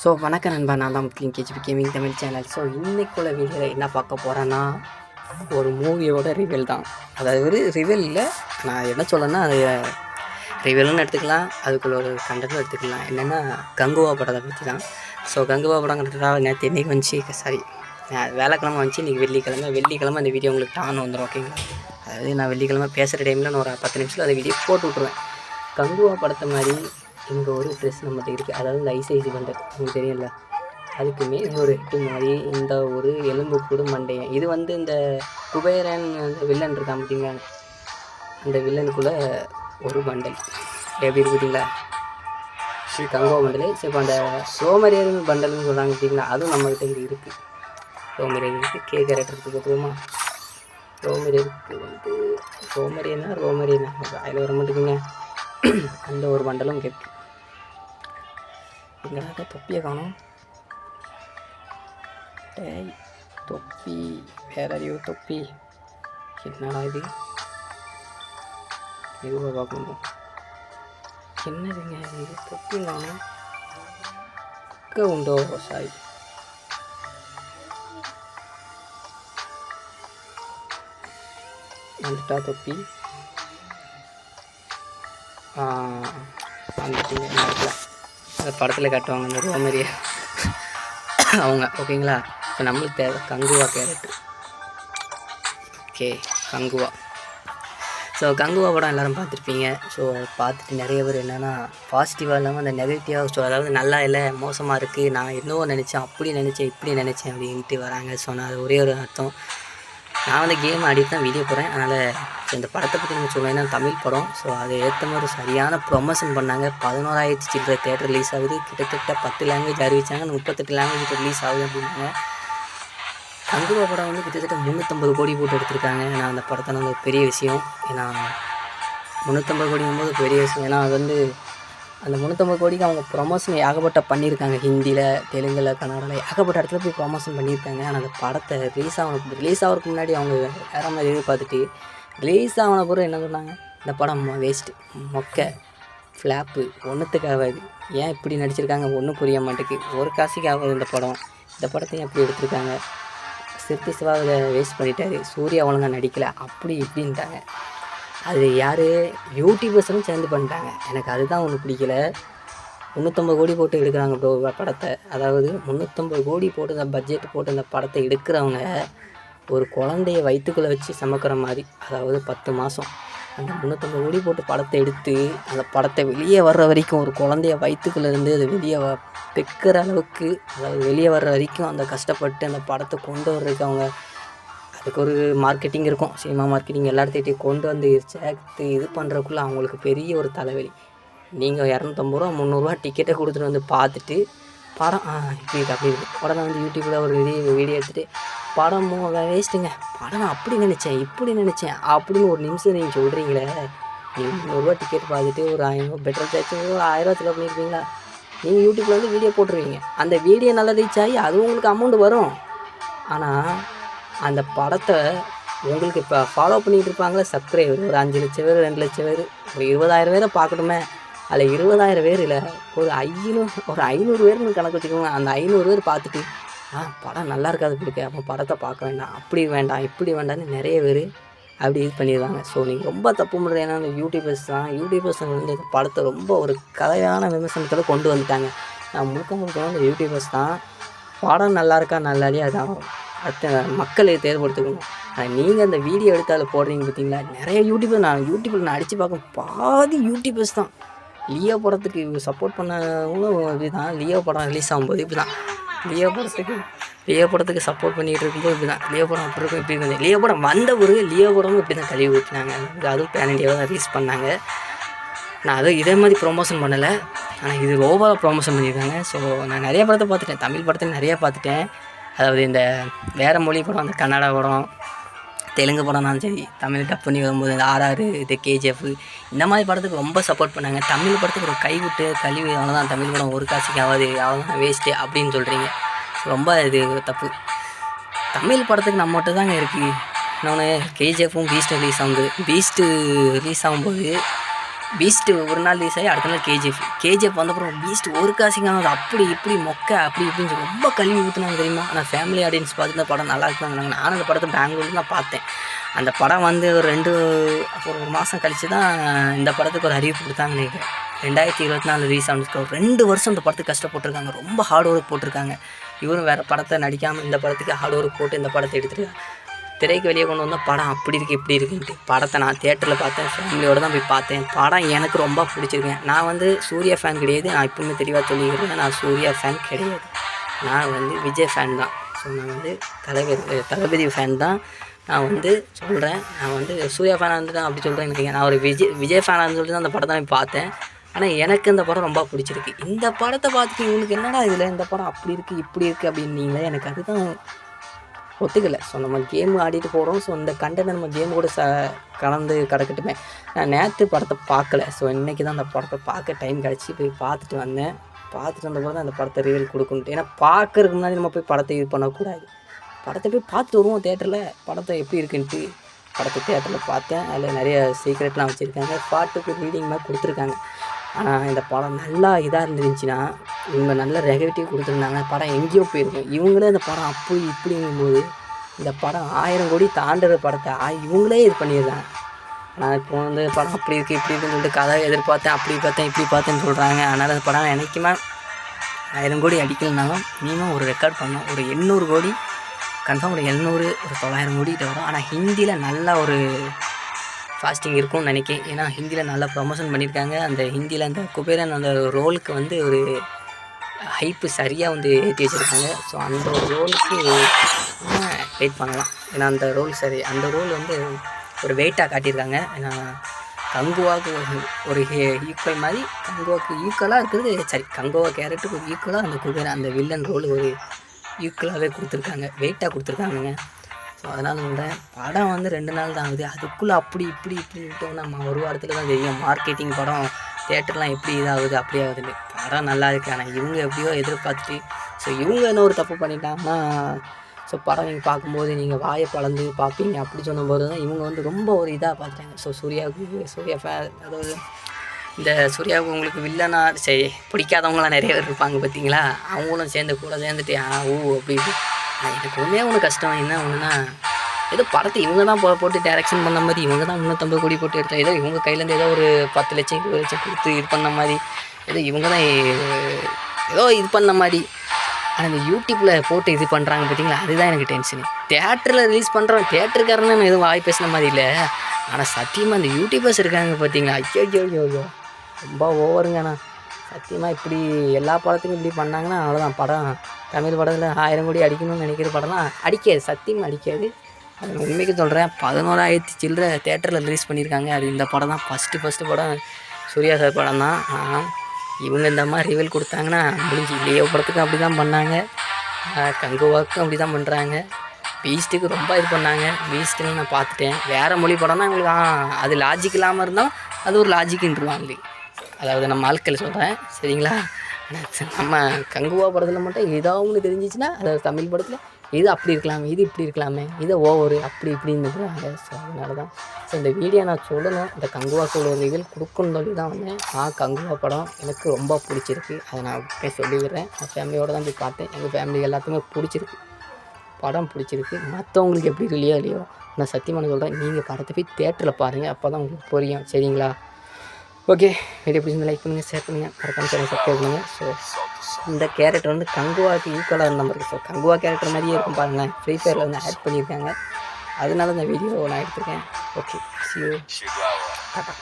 So வணக்கம் நண்பா. நான் தான் முக்கியம் KGB gaming Tamil channel. So இன்றைக்குள்ள வீடியோவில் என்ன பார்க்க போகிறேன்னா ஒரு மூவியோட ரிவீல் தான். அதாவது ஒரு ரிவீல் இல்லை. நான் என்ன சொல்லணும்னா அது ரிவீல்னு எடுத்துக்கலாம். அதுக்குள்ள ஒரு கண்டென்ட்டும் எடுத்துக்கலாம். என்னென்னா கங்குவா படத்தை பற்றி தான். ஸோ கங்குவா படங்கிறதுக்காக நேற்று இன்றைக்கி வந்துச்சு சாரி வேலைக்கிழமை வந்துச்சு இன்றைக்கி வெள்ளிக்கிழமை. வெள்ளிக்கிழமை அந்த வீடியோ உங்களுக்கு டான் வந்துடும் ஓகேங்களா அதாவது நான் வெள்ளிக்கிழமை பேசுகிற டைமில் நான் ஒரு பத்து நிமிஷத்தில் அந்த வீடியோ போட்டு விட்ருவேன் கங்குவா படத்தை மாதிரி இங்கே ஒரு ட்ரெஸ் நம்மகிட்ட இருக்குது அதாவது இந்த ஐஸ் மண்டை பண்டல் உங்களுக்கு தெரியல அதுக்கு மேல் ஒரு ஹெட்டு மாதிரி இந்த ஒரு எலும்பு கூட மண்டையன் இது வந்து இந்த குபேரன் அந்த வில்லன் இருக்கான் பார்த்தீங்களா? அந்த வில்லனுக்குள்ளே ஒரு பண்டல் எப்படி இருக்கு பார்த்தீங்களா? கங்கோ கங்குவா சரி இப்போ அந்த ரோமரியன் பண்டல்னு சொல்கிறாங்க பார்த்தீங்களா? அதுவும் நம்மகிட்ட இங்கே இருக்குது ரோமரியன் கே கேரக்டர் பார்த்துக்கோமா ரோமரியனுக்கு வந்து ரோமரியனா ரோமரியனா அதில் வர மாட்டேங்குங்க அந்த ஒரு மண்டலம் இங்கே இருக்குது எங்கடாக்க தொப்பியை காணும் டேய் தொப்பி வேற அறிவு தொப்பி என்னடா இது எதுவாக பார்க்கணும் என்னதுங்க இது தொப்பி காணும் இங்கே உண்டோ சாரி வந்துட்டா தொப்பி வந்துட்டீங்க நேரத்தில் அந்த படத்தில் காட்டுவாங்க அந்த ரோமரிய அவங்க ஓகேங்களா? இப்போ நம்மளுக்கு தேவை கங்குவா கேரட்டு ஓகே கங்குவா. ஸோ கங்குவா படம் எல்லோரும் பார்த்துருப்பீங்க. ஸோ அதை பார்த்துட்டு நிறைய பேர் என்னென்னா பாசிட்டிவாக இல்லாமல் அந்த நெகட்டிவாக ஸோ அதாவது நல்லா இல்லை மோசமாக இருக்குது நான் இன்னும் நினச்சேன் அப்படி நினச்சேன் இப்படி நினச்சேன் அப்படின்ட்டு வராங்க. ஸோ நான் அது ஒரே ஒரு அர்த்தம். நான் வந்து கேம் ஆடிட்டு தான் வீடியோ போகிறேன் அதனால் ஸோ இந்த படத்தை பற்றி நம்ம சொல்லுவேன் ஏன்னா தமிழ் படம். ஸோ அதை ஏற்ற மாதிரி சரியான ப்ரொமோஷன் பண்ணாங்க. பதினோராயிரத்தி சில்லற தேட்டர் ரிலீஸ் ஆகுது. கிட்டத்தட்ட பத்து லாங்குவேஜ் அறிவிச்சாங்க. முப்பத்தெட்டு லாங்குவேஜ் ரிலீஸ் ஆகுது அப்படின்னாங்க. தங்குவ படம் வந்து கிட்டத்தட்ட முந்நூற்றம்பது கோடி போட்டு எடுத்திருக்காங்க. ஏன்னா அந்த படத்தை வந்து ஒரு பெரிய விஷயம். ஏன்னா முந்நூற்றம்பது கோடிங்கும்போது பெரிய விஷயம். ஏன்னா அது வந்து அந்த முந்நூற்றம்பது கோடிக்கு அவங்க ப்ரொமோஷன் ஏகப்பட்ட பண்ணியிருக்காங்க. ஹிந்தியில் தெலுங்கில் கன்னடாவில் ஏகப்பட்ட இடத்துல போய் ப்ரொமோஷன் பண்ணியிருக்காங்க. ஆனால் அந்த படத்தை ரிலீஸ் ஆக ரிலீஸ் ஆகிறதுக்கு முன்னாடி அவங்க வேறு மாதிரி எதிர்பார்த்துட்டு ரிலீஸ் ஆன பிறகு என்ன சொன்னாங்க? இந்த படம் வேஸ்ட்டு மொக்க ஃப்ளாப்பு ஒன்றுத்துக்காகாது ஏன் இப்படி நடிச்சிருக்காங்க? ஒன்றும் புரிய மாட்டேங்குது. ஒரு காசுக்கு ஆகாது இந்த படம். இந்த படத்தையும் எப்படி எடுத்திருக்காங்க? சிற்பி சிவா இதை வேஸ்ட் பண்ணிட்டாரு. சூர்யா ஒழுங்கா நடிக்கலை. அப்படி இப்படின்ட்டாங்க. அது யார்? யூடியூபர்ஸும் சேர்ந்து பண்ணிட்டாங்க. எனக்கு அதுதான் ஒன்று பிடிக்கல. முந்நூற்றம்பது கோடி போட்டு எடுக்கிறாங்க ப்ரோ படத்தை. அதாவது முந்நூற்றம்பது கோடி போட்டு இந்த பட்ஜெட் போட்டு இந்த படத்தை எடுக்கிறவங்க ஒரு குழந்தைய வயிற்றுக்குள்ளே வச்சு சமைக்கிற மாதிரி அதாவது பத்து மாதம் அந்த முந்நூற்றம்பது கோடி போட்டு படத்தை எடுத்து அந்த படத்தை வெளியே வர்ற வரைக்கும் ஒரு குழந்தைய வயிற்றுக்குள்ளேருந்து அது வெளியே வ பெக்கிற அளவுக்கு அதாவது வெளியே வர்ற வரைக்கும் அந்த கஷ்டப்பட்டு அந்த படத்தை கொண்டு வர்றதுக்கு அவங்க அதுக்கு ஒரு மார்க்கெட்டிங் இருக்கும். சினிமா மார்க்கெட்டிங் எல்லா கொண்டு வந்து சேர்த்து இது பண்ணுறக்குள்ள அவங்களுக்கு பெரிய ஒரு தலைவலி. நீங்கள் இரநூத்தம்பது ரூபா முந்நூறுரூவா டிக்கெட்டை கொடுத்துட்டு வந்து பார்த்துட்டு படம் இப்படி அப்படி இருக்குது உடனே வந்து யூடியூப்பில் ஒரு வீடியோ வீடியோ எடுத்துகிட்டு படம் வேஸ்ட்டுங்க. படம் நான் அப்படி நினச்சேன் இப்படி நினச்சேன். அப்படின்னு ஒரு நிமிஷம் நீங்கள் சொல்கிறீங்களே நீங்கள் முந்நூறுரூவா டிக்கெட் பார்த்துட்டு ஒரு ஆயிரம் பெட்ரோல் சார்ஜ் ஒரு ஆயிரரூவா செலவு பண்ணியிருப்பீங்களா நீங்கள் யூடியூப்பில் வந்து வீடியோ போட்டுருவீங்க. அந்த வீடியோ நல்லா ரீச் ஆகி அது உங்களுக்கு அமௌண்ட் வரும். ஆனால் அந்த படத்தை உங்களுக்கு இப்போ ஃபாலோ பண்ணிகிட்டு இருப்பாங்களே சப்ஸ்கிரைபர் ஒரு அஞ்சு லட்சம் பேர் ரெண்டு லட்சம் பேர் ஒரு இருபதாயிரம் பேரை பார்க்கணுமே. அதில் இருபதாயிரம் பேர் இல்லை ஒரு ஐநூறு ஒரு ஐநூறு பேர்னு கணக்கு வச்சுக்கோங்க. அந்த ஐநூறு பேர் பார்த்துட்டு ஆ படம் நல்லா இருக்காது பிடிக்க அப்போ படத்தை பார்க்க வேண்டாம். அப்படி வேண்டாம் இப்படி வேண்டாம்னு நிறைய பேர் அப்படி இது பண்ணிடுவாங்க ஸோ நீங்கள் ரொம்ப தப்பு பண்ணுறது ஏன்னா அந்த யூடியூபர்ஸ் தான். யூடியூபர்ஸ் வந்து இந்த படத்தை ரொம்ப ஒரு கலையான விமர்சனத்தில் கொண்டு வந்துட்டாங்க. நான் முழுக்க முழுக்க அந்த யூடியூபர்ஸ் தான். படம் நல்லா இருக்கா நல்லாலே அதான் அடுத்த மக்களை தேர்ந்தெடுத்துக்கணும் ஆனால் நீங்கள் அந்த வீடியோ எடுத்து அதில் போடுறீங்க பார்த்தீங்களா நிறைய யூடியூபர் நான் யூடியூப்பில் நான் அடித்து பார்க்க பாதி யூடியூபர்ஸ் தான். லியோ படத்துக்கு சப்போர்ட் பண்ணவங்களும் இப்படி தான் லியோ படம் ரிலீஸ் ஆகும்போது இப்படி தான் லியோ படத்துக்கு லியோ படத்துக்கு சப்போர்ட் பண்ணிகிட்டு இருக்கும்போது இப்படி தான் லியோ படம் அப்படி இருக்கும் இப்படி இருந்தது லியோ படம் வந்த ஒரு லியோ படமும் இப்படி தான் கழுவி ஊற்றினாங்க அதுவும் பேன் இண்டியாவை தான் ரிலீஸ் பண்ணாங்க. நான் அது இதே மாதிரி ப்ரொமோஷன் பண்ணலை. ஆனால் இது ஓவராக ப்ரொமோஷன் பண்ணியிருக்காங்க. ஸோ நான் நிறைய படத்தை பார்த்துட்டேன். தமிழ் படத்தை நிறைய பார்த்துட்டேன். அதாவது இந்த வேறு மொழி படம் அந்த கன்னடா படம் தெலுங்கு படம்னாலும் சரி தமிழ் டப் பண்ணி வரும்போது இந்த ஆர்ஆர் இது கேஜிஎஃப் இந்த மாதிரி படத்துக்கு ரொம்ப சப்போர்ட் பண்ணாங்க. தமிழ் படத்துக்கு ஒரு கைவிட்டு கழிவு அவ்வளோதான் தமிழ் படம் ஒரு காசுக்கு ஆகாது அவ்வளோதான் வேஸ்ட்டு அப்படின்னு சொல்கிறீங்க ரொம்ப இது தப்பு. தமிழ் படத்துக்கு நம்ம மட்டும் தாங்க இருக்குது இன்னொன்று கேஜிஎஃப்பும் பீஸ்ட் ரிலீஸ் ஆகுது. பீஸ்ட்டு ரிலீஸ் ஆகும்போது பீஸ்ட்டு ஒரு நாள் ரிலீஸ் ஆகி அடுத்த நாள் கேஜிஎஃப் கேஜிஎஃப் வந்தப்புறம் பீஸ்ட் ஒரு காசிங்க அது அப்படி இப்படி மொக்க அப்படி இப்படின்னு சொல்லி ரொம்ப கழுவி ஊற்றுனாங்க தெரியுமா? ஆனால் ஃபேமிலி ஆடியன்ஸ் பார்த்து இந்த படம் நல்லா இருக்குனாங்க நானும் அந்த படத்தை பெங்களூர்ல தான் பார்த்தேன். அந்த படம் வந்து ஒரு ரெண்டு ஒரு ஒரு மாதம் கழித்து தான் இந்த படத்துக்கு ஒரு அறிவிப்பு கொடுத்தாங்க நினைக்கிறேன். ரெண்டாயிரத்தி இருபத்தி நாலு ரீஸ் ஆனதுக்கு ரெண்டு வருஷம் இந்த படத்துக்கு கஷ்டப்பட்டிருக்காங்க. ரொம்ப ஹார்ட் ஒர்க் போட்டிருக்காங்க. இவரும் வேறு படத்தை நடிக்காமல் இந்த படத்துக்கு ஹார்ட் ஒர்க் போட்டு இந்த படத்தை எடுத்துருக்காங்க திரைக்கு வெளியே கொண்டு வந்தால் படம் அப்படி இருக்குது இப்படி இருக்குன்ட்டு. படத்தை நான் தேட்டரில் பார்த்தேன் ஃபேமிலியோடு தான் போய் பார்த்தேன். படம் எனக்கு ரொம்ப பிடிச்சிருக்கேன் நான் வந்து சூர்யா ஃபேன் கிடையாது. நான் இப்போவுமே தெளிவாக சொல்லிக்கிறேன். நான் சூர்யா ஃபேன் கிடையாது. நான் வந்து விஜய் ஃபேன் தான். ஸோ நான் வந்து தலைவர் தளபதி ஃபேன் தான். நான் வந்து சொல்கிறேன் நான் வந்து சூர்யா ஃபேனாக இருந்துட்டு அப்படி சொல்கிறேன் நான் ஒரு விஜய் விஜய் ஃபேனாக இருந்து சொல்லிட்டு தான் அந்த படத்தை நான் பார்த்தேன். ஆனால் எனக்கு இந்த படம் ரொம்ப பிடிச்சிருக்கு. இந்த படத்தை பார்த்துட்டு இவங்களுக்கு என்னடா இதில் இந்த படம் அப்படி இருக்குது இப்படி இருக்குது அப்படின்னீங்களே எனக்கு அதுதான் ஒத்துக்கலை. ஸோ நம்ம கேம் ஆடிட்டு போகிறோம் ஸோ இந்த கண்டென்ட் நம்ம கேம் கூட ச கலந்து கிடக்கட்டுமே. நான் நேற்று படத்தை பார்க்கல ஸோ இன்றைக்கி தான் அந்த படத்தை பார்க்க டைம் கிடச்சி போய் பார்த்துட்டு வந்தேன். பார்த்துட்டு வந்தபோது தான் அந்த படத்தை ரிவியல் கொடுக்கணுன்ட்டு ஏன்னா பார்க்கறதுக்கு முன்னாடி நம்ம போய் படத்தை இது பண்ணக்கூடாது. படத்தை போய் பார்த்து வருவோம் தேட்டரில் படத்தை எப்படி இருக்குன்ட்டு படத்தை தேட்டரில் பார்த்தேன். அதில் நிறைய சீக்ரெட்லாம் வச்சுருக்காங்க. பாட்டுக்கு ரீடிங் மாதிரி கொடுத்துருக்காங்க. ஆனால் இந்த படம் நல்லா இதாக இருந்துருந்துச்சுன்னா இவங்க நல்ல ரெகவிட்டிவ் கொடுத்துருந்தாங்க படம் எங்கேயோ போயிருக்கும். இவங்களே இந்த படம் அப்படி இப்படிங்கும்போது இந்த படம் ஆயிரம் கோடி தாண்டுற படத்தை இவங்களே இது பண்ணிடுறாங்க. நான் இப்போ வந்து படம் அப்படி இருக்குது இப்படி இருக்குன்னு சொல்லிட்டு கதை எதிர்பார்த்தேன் அப்படி பார்த்தேன் இப்படி பார்த்தேன்னு சொல்கிறாங்க அதனால் அந்த படம் எனக்குமே ஆயிரம் கோடி அடிக்கலைனாலும் மினிமம் ஒரு ரெக்கார்ட் பண்ணோம் ஒரு எண்ணூறு கோடி கன்ஃபார்ம் ஒரு எழுநூறு ஒரு தொள்ளாயிரம் கோடிகிட்ட வரும். ஆனால் ஹிந்தியில் நல்ல ஒரு ஃபாஸ்டிங் இருக்கும்னு நினைக்கிறேன். ஏன்னா ஹிந்தியில் நல்லா ப்ரொமோஷன் பண்ணியிருக்காங்க. அந்த ஹிந்தியில் அந்த குபேரன் அந்த ரோலுக்கு வந்து ஒரு ஹைப்பு சரியாக வந்து ஏற்றி வச்சுருக்காங்க. ஸோ அந்த ரோலுக்கு வெயிட் பண்ணலாம். ஏன்னா அந்த ரோல் சரி அந்த ரோல் வந்து ஒரு வெயிட்டாக காட்டியிருக்காங்க. ஏன்னா கங்குவாவுக்கு ஒரு- ஒரு ஈக்குவல் மாதிரி கங்குவாவுக்கு ஈக்குவலாக இருக்கிறது சரி கங்குவா கேரக்டருக்கு ஈக்குவலாக அந்த குபேரன் அந்த வில்லன் ரோல் ஒரு ஈக்குவலாகவே கொடுத்துருக்காங்க. வெயிட்டாக கொடுத்துருக்காங்கங்க. ஸோ அதனால் சொல்கிறேன் படம் வந்து ரெண்டு நாள் தான் ஆகுது. அதுக்குள்ளே அப்படி இப்படி இப்படின்ட்டு நம்ம ஒரு வாரத்தில் தான் தெரியும். மார்க்கெட்டிங் படம் தேட்டர்லாம் எப்படி இதாகுது அப்படி ஆகுதுன்னு. படம் நல்லா இருக்கு. ஆனால் இவங்க எப்படியோ எதிர்பார்த்துட்டு ஸோ இவங்க என்ன ஒரு தப்பு பண்ணிட்டாங்கன்னா ஸோ படம் நீங்கள் பார்க்கும்போது நீங்கள் வாயை பழந்து பார்ப்பீங்க. அப்படி சொன்னபோது தான் இவங்க வந்து ரொம்ப ஒரு இதாக பார்த்துட்டாங்க ஸோ சூர்யாவுக்கு சூர்யா ஃபே அதாவது இந்த சூர்யாவுக்கு உங்களுக்கு வில்லனா சரி பிடிக்காதவங்களாம் நிறைய பேர் இருப்பாங்க பார்த்தீங்களா? அவங்களும் சேர்ந்து கூட சேர்ந்துட்டு ஆ ஊ அப்படி எனக்கு ஒன்றே ஒன்று கஷ்டம். என்ன ஒன்றுனா ஏதோ படத்தை இவங்க தான் போ போட்டு டேரக்ஷன் பண்ண மாதிரி இவங்க தான் முந்நூற்றம்பது கோடி போட்டு எடுத்தோம் ஏதோ இவங்க கையிலேருந்து ஏதோ ஒரு பத்து லட்சம் இருபது லட்சம் கொடுத்து இது பண்ண மாதிரி ஏதோ இவங்க தான் ஏதோ இது பண்ண மாதிரி. ஆனால் இந்த யூடியூப்பில் போட்டு இது பண்ணுறாங்க பார்த்தீங்களா அதுதான் எனக்கு டென்ஷனு தேட்டரில் ரிலீஸ் பண்ணுறோம் தேட்டருக்காரன்னு எதுவும் வாய் பேசின மாதிரி இல்லை. ஆனால் சத்தியமாக இந்த யூடியூபர்ஸ் இருக்காங்க பார்த்தீங்களா ஐயோ ஐயோ ஐயோ ஐயோ ரொம்ப ஓவருங்கண்ணா சத்தியமாக இப்படி எல்லா படத்துக்கும் இப்படி பண்ணாங்கன்னா அவ்வளோதான் படம் தமிழ் படத்தில் ஆயிரம் கோடி அடிக்கணும்னு நினைக்கிற படம்லாம் அடிக்காது. சத்தியமாக அடிக்காது. அது உண்மைக்கு சொல்கிறேன் பதினோராயிரத்தி சில்லற தேட்டரில் ரிலீஸ் பண்ணியிருக்காங்க. அது இந்த படம் தான். ஃபஸ்ட்டு ஃபஸ்ட்டு படம். சூர்யா சார் படம் தான். ஆனால் இவங்க இந்த மாதிரி ரிவல் கொடுத்தாங்கன்னா முடிஞ்சு. லியோ படத்துக்கும் அப்படி தான் பண்ணாங்க கங்குவாக்கும் அப்படி தான் பண்ணுறாங்க பீஸ்ட்டுக்கு ரொம்ப இது பண்ணாங்க. பீஸ்ட்டுன்னு நான் பார்த்துட்டேன். வேறு மொழி படம்னா எங்களுக்கு அது லாஜிக் இல்லாமல் இருந்தால் அது ஒரு லாஜிக்ன்றுவாங்க அதாவது நம்ம ஆட்கள் சொல்கிறேன் சரிங்களா? நம்ம கங்குவா படத்தில் மட்டும் ஏதாவது ஒன்று தெரிஞ்சிச்சுன்னா அதாவது தமிழ் படத்தில் இது அப்படி இருக்கலாமே இது இப்படி இருக்கலாமே இது ஓவர் அப்படி இப்படின்னு இருக்கிறாங்க ஸோ அதனால தான் ஸோ இந்த வீடியோ நான் சொல்லணும் இந்த கங்குவா ஒரு ரிவீல் கொடுக்கணும்னு சொல்லி தான் வந்தேன். நான் கங்குவா படம் எனக்கு ரொம்ப பிடிச்சிருக்கு. அதை நான் போய் சொல்லிவிடுறேன். நான் ஃபேமிலியோடு தான் போய் பார்த்தேன். எங்கள் ஃபேமிலி எல்லாத்துக்குமே பிடிச்சிருக்கு. படம் பிடிச்சிருக்கு. மற்றவங்களுக்கு எப்படி இல்லையோ இல்லையோ நான் சத்தியமான சொல்கிறேன் நீங்கள் படத்தை போய் தேட்டரில் பாருங்கள் அப்போ தான் உங்களுக்கு புரியும் சரிங்களா? ஓகே வீடியோ பிடிச்சிருந்தா லைக் பண்ணுங்கள் ஷேர் பண்ணுங்கள் மறக்காம சேனல் சப்ஸ்கிரைப் பண்ணுங்கள் ஸோ இந்த கேரக்டர் வந்து கங்குவாவுக்கு ஈக்குவலாக இருந்த மாதிரி ஸோ கங்குவா கேரக்டர் மாதிரியே இருக்கும் பாருங்களேன். ஃப்ரீ ஃபயரில் வந்து ஆட் பண்ணியிருக்காங்க. அதனால இந்த வீடியோ நான் எடுத்திருக்கேன். Okay C you tata